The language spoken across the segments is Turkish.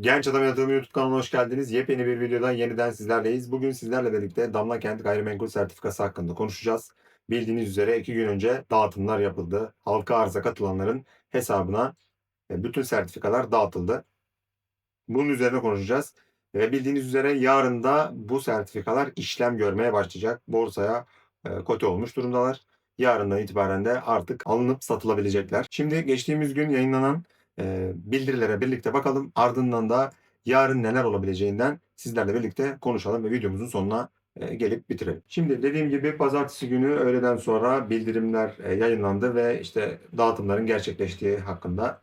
Genç Adam Yatırım YouTube kanalına hoş geldiniz. Yepyeni bir videodan yeniden sizlerleyiz. Bugün sizlerle birlikte Damla Kent Gayrimenkul Sertifikası hakkında konuşacağız. Bildiğiniz üzere iki gün önce dağıtımlar yapıldı. Halka arıza katılanların hesabına e, bütün sertifikalar dağıtıldı. Bunun üzerine konuşacağız. Ve bildiğiniz üzere yarın da bu sertifikalar işlem görmeye başlayacak. Borsaya e, kote olmuş durumdalar. Yarından itibaren de artık alınıp satılabilecekler. Şimdi geçtiğimiz gün yayınlanan e, bildirilere birlikte bakalım. Ardından da yarın neler olabileceğinden sizlerle birlikte konuşalım ve videomuzun sonuna gelip bitirelim. Şimdi dediğim gibi pazartesi günü öğleden sonra bildirimler yayınlandı ve işte dağıtımların gerçekleştiği hakkında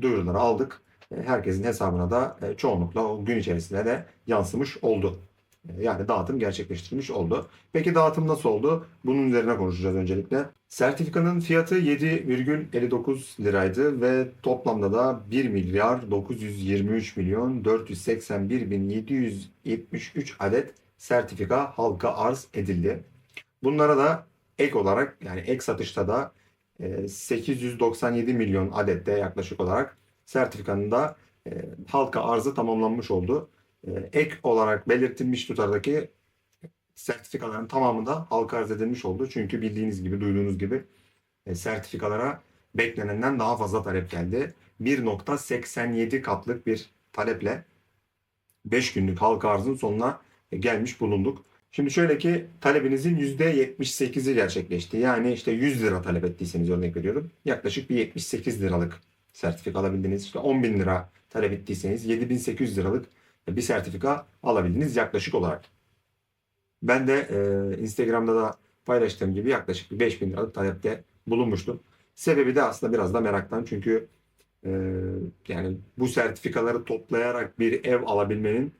duyuruları aldık. Herkesin hesabına da çoğunlukla o gün içerisinde de yansımış oldu. E, Yani dağıtım gerçekleştirilmiş oldu. Peki dağıtım nasıl oldu? Bunun üzerine konuşacağız öncelikle. Sertifikanın fiyatı 7,59 liraydı ve toplamda da 1 milyar 923 milyon 481 bin 773 adet sertifika halka arz edildi. Bunlara da ek olarak yani ek satışta da e, 897 milyon adette yaklaşık olarak sertifikanın da e, halka arzı tamamlanmış oldu. E, Ek olarak belirtilmiş tutardaki sertifikaların tamamı da halka arz edilmiş oldu. Çünkü bildiğiniz gibi, duyduğunuz gibi e, sertifikalara beklenenden daha fazla talep geldi. 1.87 katlık bir taleple 5 günlük halka arzın sonuna gelmiş bulunduk. Şimdi şöyle ki talebinizin %78'i gerçekleşti. Yani işte 100 lira talep ettiyseniz örnek veriyorum. Yaklaşık bir 78 liralık sertifika alabildiniz. İşte 10 bin lira talep ettiyseniz 7800 liralık bir sertifika alabildiniz yaklaşık olarak. Ben de e, Instagram'da da paylaştığım gibi yaklaşık bir 5000 liralık talepte bulunmuştum. Sebebi de aslında biraz da meraktan çünkü e, yani bu sertifikaları toplayarak bir ev alabilmenin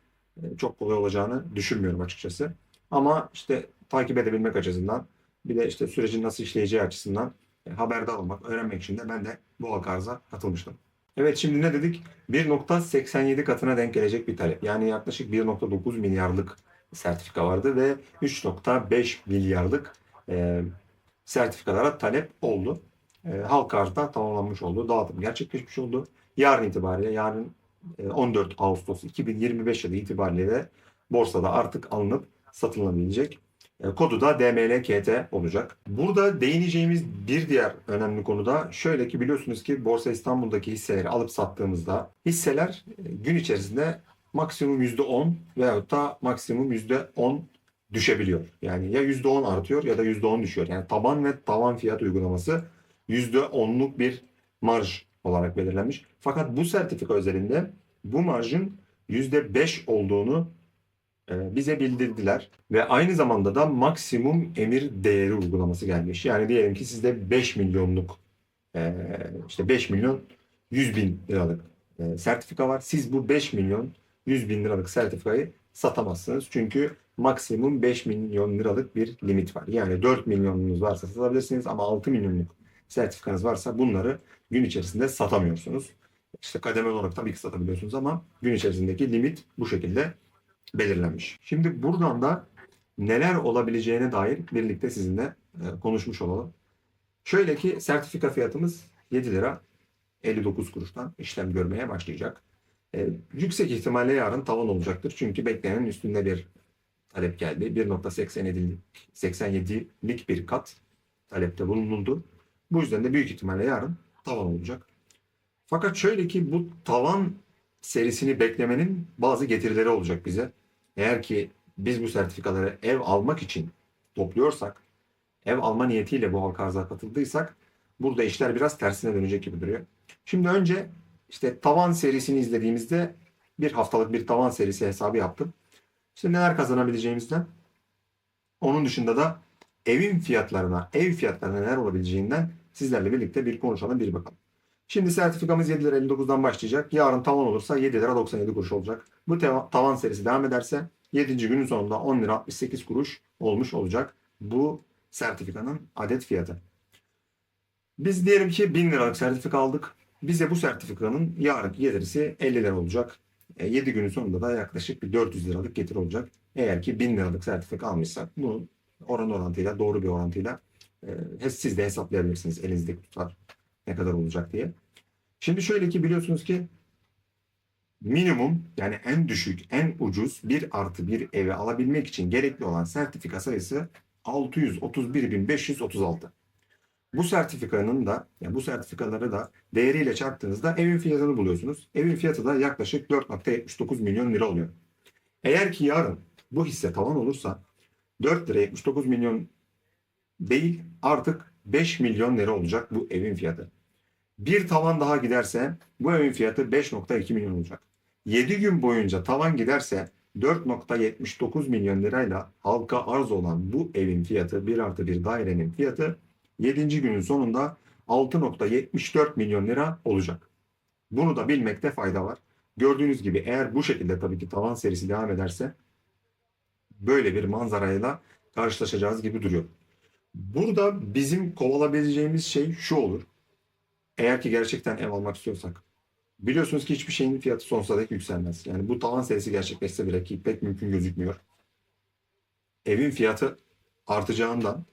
e, çok kolay olacağını düşünmüyorum açıkçası. Ama işte takip edebilmek açısından bir de işte sürecin nasıl işleyeceği açısından e, haberdar olmak, öğrenmek için de ben de bu halka arıza katılmıştım. Evet şimdi ne dedik? 1.87 katına denk gelecek bir talep. Yani yaklaşık 1.9 milyarlık sertifika vardı ve 3.5 milyarlık e, sertifikalara talep oldu. E, halka arzda tamamlanmış oldu. Dağıtım gerçekleşmiş oldu. Yarın itibariyle yarın e, 14 Ağustos 2025 yılı itibariyle de borsada artık alınıp satılabilecek. E, Kodu da DMLKT olacak. Burada değineceğimiz bir diğer önemli konu da şöyle ki biliyorsunuz ki Borsa İstanbul'daki hisseleri alıp sattığımızda hisseler e, gün içerisinde maksimum %10 veyahut da maksimum %10 düşebiliyor. Yani ya %10 artıyor ya da %10 düşüyor. Yani taban ve tavan fiyat uygulaması %10'luk bir marj olarak belirlenmiş. Fakat bu sertifika özelinde bu marjın %5 olduğunu bize bildirdiler. Ve aynı zamanda da maksimum emir değeri uygulaması gelmiş. Yani diyelim ki sizde 5 milyonluk e, işte 5 milyon 100 bin liralık e, sertifika var. Siz bu 5 milyon 100 bin liralık sertifikayı satamazsınız. Çünkü maksimum 5 milyon liralık bir limit var. Yani 4 milyonunuz varsa satabilirsiniz ama 6 milyonluk sertifikanız varsa bunları gün içerisinde satamıyorsunuz. İşte kademeli olarak tabii ki satabiliyorsunuz ama gün içerisindeki limit bu şekilde belirlenmiş. Şimdi buradan da neler olabileceğine dair birlikte sizinle e, konuşmuş olalım. Şöyle ki sertifika fiyatımız 7 lira 59 kuruştan işlem görmeye başlayacak. E, yüksek ihtimalle yarın tavan olacaktır. Çünkü beklenenin üstünde bir talep geldi. 1.87'lik 87'lik bir kat talepte bulunuldu. Bu yüzden de büyük ihtimalle yarın tavan olacak. Fakat şöyle ki bu tavan serisini beklemenin bazı getirileri olacak bize. Eğer ki biz bu sertifikaları ev almak için topluyorsak, ev alma niyetiyle bu halka arza katıldıysak burada işler biraz tersine dönecek gibi duruyor. Şimdi önce işte tavan serisini izlediğimizde bir haftalık bir tavan serisi hesabı yaptım. İşte neler kazanabileceğimizden onun dışında da evin fiyatlarına, ev fiyatlarına neler olabileceğinden sizlerle birlikte bir konuşalım, bir bakalım. Şimdi sertifikamız 7 lira 59'dan başlayacak. Yarın tavan olursa 7 lira 97 kuruş olacak. Bu tavan serisi devam ederse 7. günün sonunda 10 lira 68 kuruş olmuş olacak. Bu sertifikanın adet fiyatı. Biz diyelim ki 1000 liralık sertifika aldık. Bize bu sertifikanın yarınki gelirisi 50 lira olacak. 7 günün sonunda da yaklaşık bir 400 liralık getir olacak. Eğer ki 1000 liralık sertifika almışsak bunu oran orantıyla doğru bir orantıyla e, siz de hesaplayabilirsiniz elinizdeki tutar ne kadar olacak diye. Şimdi şöyle ki biliyorsunuz ki minimum yani en düşük, en ucuz bir artı bir evi alabilmek için gerekli olan sertifika sayısı 631.536. Bu sertifikanın da, yani bu sertifikaları da değeriyle çarptığınızda evin fiyatını buluyorsunuz. Evin fiyatı da yaklaşık 4.79 milyon lira oluyor. Eğer ki yarın bu hisse tavan olursa 4 lira 79 milyon değil artık 5 milyon lira olacak bu evin fiyatı. Bir tavan daha giderse bu evin fiyatı 5.2 milyon olacak. 7 gün boyunca tavan giderse 4.79 milyon lirayla halka arz olan bu evin fiyatı 1 artı 1 dairenin fiyatı 7. günün sonunda 6.74 milyon lira olacak. Bunu da bilmekte fayda var. Gördüğünüz gibi eğer bu şekilde tabii ki tavan serisi devam ederse böyle bir manzarayla karşılaşacağız gibi duruyor. Burada bizim kovalabileceğimiz şey şu olur. Eğer ki gerçekten ev almak istiyorsak. Biliyorsunuz ki hiçbir şeyin fiyatı sonsuza dek yükselmez. Yani bu tavan serisi gerçekleşse bile ki pek mümkün gözükmüyor. Evin fiyatı artacağından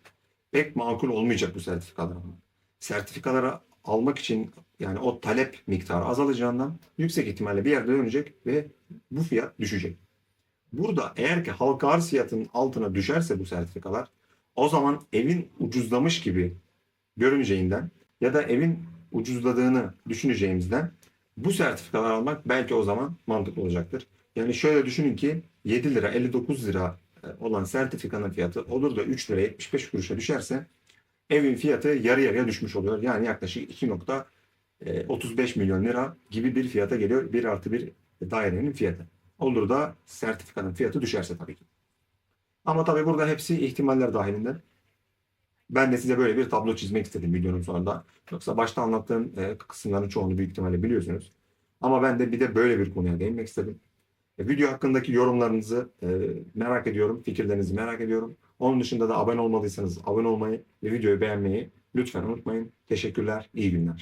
pek makul olmayacak bu sertifikalar. Sertifikaları almak için yani o talep miktarı azalacağından yüksek ihtimalle bir yerde dönecek ve bu fiyat düşecek. Burada eğer ki halka arz fiyatının altına düşerse bu sertifikalar o zaman evin ucuzlamış gibi görüneceğinden ya da evin ucuzladığını düşüneceğimizden bu sertifikalar almak belki o zaman mantıklı olacaktır. Yani şöyle düşünün ki 7 lira 59 lira e, olan sertifikanın fiyatı olur da 3 lira 75 kuruşa düşerse evin fiyatı yarı yarıya düşmüş oluyor. Yani yaklaşık 2.35 milyon lira gibi bir fiyata geliyor. 1 artı 1 dairenin fiyatı. Olur da sertifikanın fiyatı düşerse tabii ki. Ama tabii burada hepsi ihtimaller dahilinde. Ben de size böyle bir tablo çizmek istedim videonun sonunda. Yoksa başta anlattığım e, kısımların çoğunu büyük ihtimalle biliyorsunuz. Ama ben de bir de böyle bir konuya değinmek istedim. E, video hakkındaki yorumlarınızı e, merak ediyorum, fikirlerinizi merak ediyorum. Onun dışında da abone olmadıysanız abone olmayı ve videoyu beğenmeyi lütfen unutmayın. Teşekkürler, iyi günler.